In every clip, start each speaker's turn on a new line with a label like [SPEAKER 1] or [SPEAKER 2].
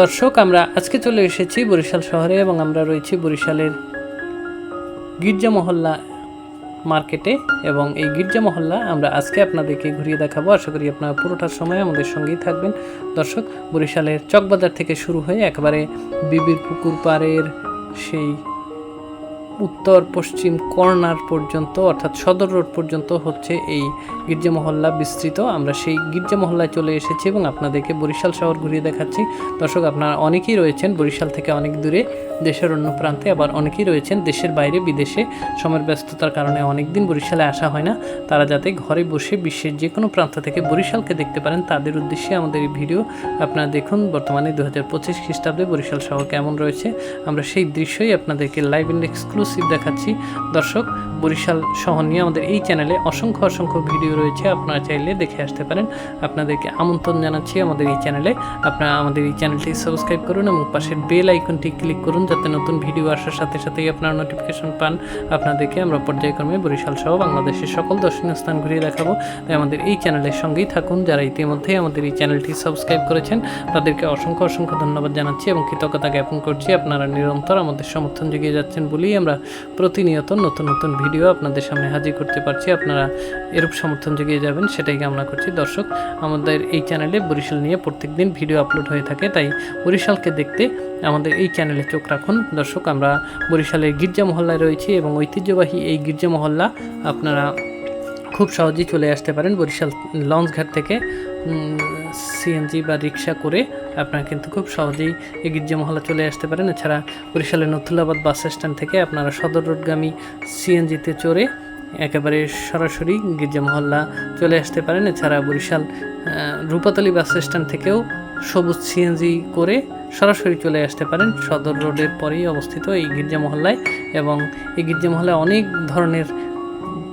[SPEAKER 1] দর্শক, আমরা আজকে চলে এসেছি বরিশাল শহরে এবং আমরা রয়েছি বরিশালের গির্জা মহল্লা মার্কেটে এবং এই গির্জা মহল্লা আমরা আজকে আপনাদেরকে ঘুরিয়ে দেখাবো। আশা করি আপনারা পুরোটার সময় আমাদের সঙ্গেই থাকবেন। দর্শক, বরিশালের চকবাজার থেকে শুরু হয়ে একেবারে বিবির পুকুর পাড়ের সেই উত্তর, পশ্চিম কর্নার পর্যন্ত, অর্থাৎ সদর রোড পর্যন্ত হচ্ছে এই গির্জা মহল্লা বিস্তৃত। আমরা সেই গির্জা মহল্লায় চলে এসেছি এবং আপনাদেরকে বরিশাল শহর ঘুরিয়ে দেখাচ্ছি। দর্শক, আপনারা অনেকেই রয়েছেন বরিশাল থেকে অনেক দূরে, দেশের অন্য প্রান্তে, আবার অনেকেই রয়েছেন দেশের বাইরে, বিদেশে। সময়ের ব্যস্ততার কারণে অনেক দিন বরিশালে আসা হয় না। তারা যাতে ঘরে বসে বিশ্বের যে কোনো প্রান্ত থেকে বরিশালকে দেখতে পারেন, তাদের উদ্দেশ্যে আমাদের এই ভিডিও আপনারা দেখুন। বর্তমানে দু হাজার পঁচিশ খ্রিস্টাব্দে বরিশাল শহর কেমন রয়েছে, আমরা সেই দৃশ্যই আপনাদেরকে লাইভ এন্ড এক্সক্লুসিভ দেখাচ্ছি। দর্শক, বরিশাল শহর নিয়ে আমাদের এই চ্যানেলে অসংখ্য অসংখ্য ভিডিও রয়েছে, আপনারা চাইলে দেখে আসতে পারেন। আপনাদেরকে আমন্ত্রণ জানাচ্ছি আমাদের এই চ্যানেলে আপনারা আমাদের এই চ্যানেলটি সাবস্ক্রাইব করুন এবং পাশের বেল আইকনটি ক্লিক করুন, যাতে নতুন ভিডিও আসার সাথে সাথেই আপনারা নোটিফিকেশন পান। আপনাদেরকে আমরা পর্যায়ক্রমে বরিশাল সহ বাংলাদেশের সকল দর্শনীয় স্থান ঘুরিয়ে দেখাবো। তাই আমাদের এই চ্যানেলের সঙ্গেই থাকুন। যারা ইতিমধ্যেই আমাদের এই চ্যানেলটি সাবস্ক্রাইব করেছেন, তাদেরকে অসংখ্য অসংখ্য ধন্যবাদ জানাচ্ছি এবং কৃতজ্ঞতা জ্ঞাপন করছি। আপনারা নিরন্তর আমাদের সমর্থন জুগিয়ে যাচ্ছেন বলেই আমরা প্রতিনিয়ত নতুন নতুন ভিডিও আপনাদের সামনে হাজির করতে পারছি। আপনারা এরূপ সমর্থন জুগিয়ে যাবেন, সেটাই কামনা করছি। দর্শক, আমাদের এই চ্যানেলে বরিশাল নিয়ে প্রত্যেক দিন ভিডিও আপলোড হয়ে থাকে, তাই বরিশালকে দেখতে আমাদের এই চ্যানেলে চোখ রাখুন। দর্শক, আমরা বরিশালের গির্জা মহল্লায় রয়েছি এবং ঐতিহ্যবাহী এই গির্জা মহল্লা আপনারা খুব সহজেই চলে আসতে পারেন বরিশাল লঞ্চঘাট থেকে সিএনজি বা রিক্সা করে আপনারা কিন্তু খুব সহজেই গির্জা মহল্লা চলে আসতে পারেন। এছাড়া বরিশালের নথুল্লাবাদ বাস স্ট্যান্ড থেকে আপনারা সদর রোডগামী সিএনজিতে চড়ে একেবারে সরাসরি গির্জা মহল্লা চলে আসতে পারেন। এছাড়া বরিশাল রূপাতলি বাস স্ট্যান্ড থেকেও সবুজ সিএনজি করে সরাসরি চলে আসতে পারেন। সদর রোডের পরেই অবস্থিত এই গির্জা মহল্লায় এবং এই গির্জা মহল্লায় অনেক ধরনের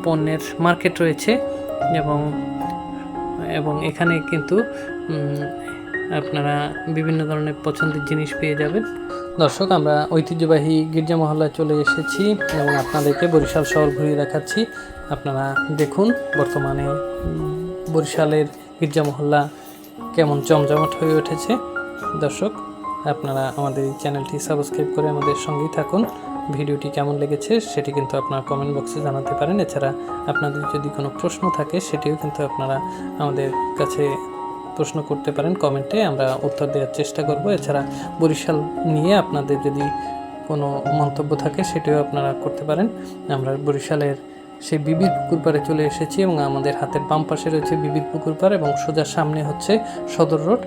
[SPEAKER 1] পণ্যের মার্কেট রয়েছে এবং এবং এখানে কিন্তু আপনারা বিভিন্ন ধরনের পছন্দের জিনিস পেয়ে যাবেন। দর্শক, আমরা ঐতিহ্যবাহী গির্জা মহল্লায় চলে এসেছি এবং আপনাদেরকে বরিশাল শহর ঘুরিয়ে দেখাচ্ছি। আপনারা দেখুন বর্তমানে বরিশালের গির্জা মহল্লা কেমন জমজমাট হয়ে উঠেছে। দর্শক, আপনারা আমাদের চ্যানেলটি সাবস্ক্রাইব করে আমাদের সঙ্গেই থাকুন। ভিডিওটি কেমন লেগেছে সেটি কিন্তু আপনারা কমেন্ট বক্সে জানাতে পারেন। এছাড়া আপনাদের যদি কোনো প্রশ্ন থাকে সেটিও কিন্তু আপনারা আমাদের কাছে প্রশ্ন করতে পারেন। কমেন্টে আমরা উত্তর দেওয়ার চেষ্টা করব। এছাড়া বরিশাল নিয়ে আপনাদের যদি কোনো মন্তব্য থাকে সেটিও আপনারা করতে পারেন। আমরা বরিশালের সেই বিবির পুকুর পাড়ে চলে এসেছি এবং আমাদের হাতের বাম পাশে রয়েছে বিবির পুকুর পাড় এবং সোজা সামনে হচ্ছে সদর রোড।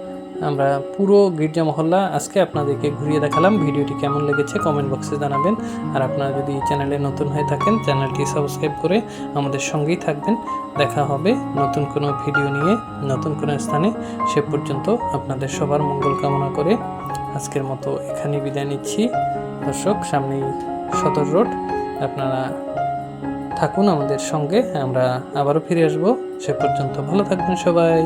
[SPEAKER 1] আমরা পুরো গির্জা মহল্লা আজকে আপনাদেরকে ঘুরিয়ে দেখালাম। ভিডিওটি কেমন লেগেছে কমেন্ট বক্সে জানাবেন। আর আপনারা যদি চ্যানেলে নতুন হয়ে থাকেন, চ্যানেলটি সাবস্ক্রাইব করে আমাদের সঙ্গেই থাকবেন। দেখা হবে নতুন কোনো ভিডিও নিয়ে, নতুন কোনো স্থানে। সে পর্যন্ত আপনাদের সবার মঙ্গল কামনা করে আজকের মতো এখানেই বিদায় নিচ্ছি। দর্শক, সামনেই সদর রোড। আপনারা থাকুন আমাদের সঙ্গে। আমরা আবারও ফিরে আসব। সে পর্যন্ত ভালো থাকবেন সবাই।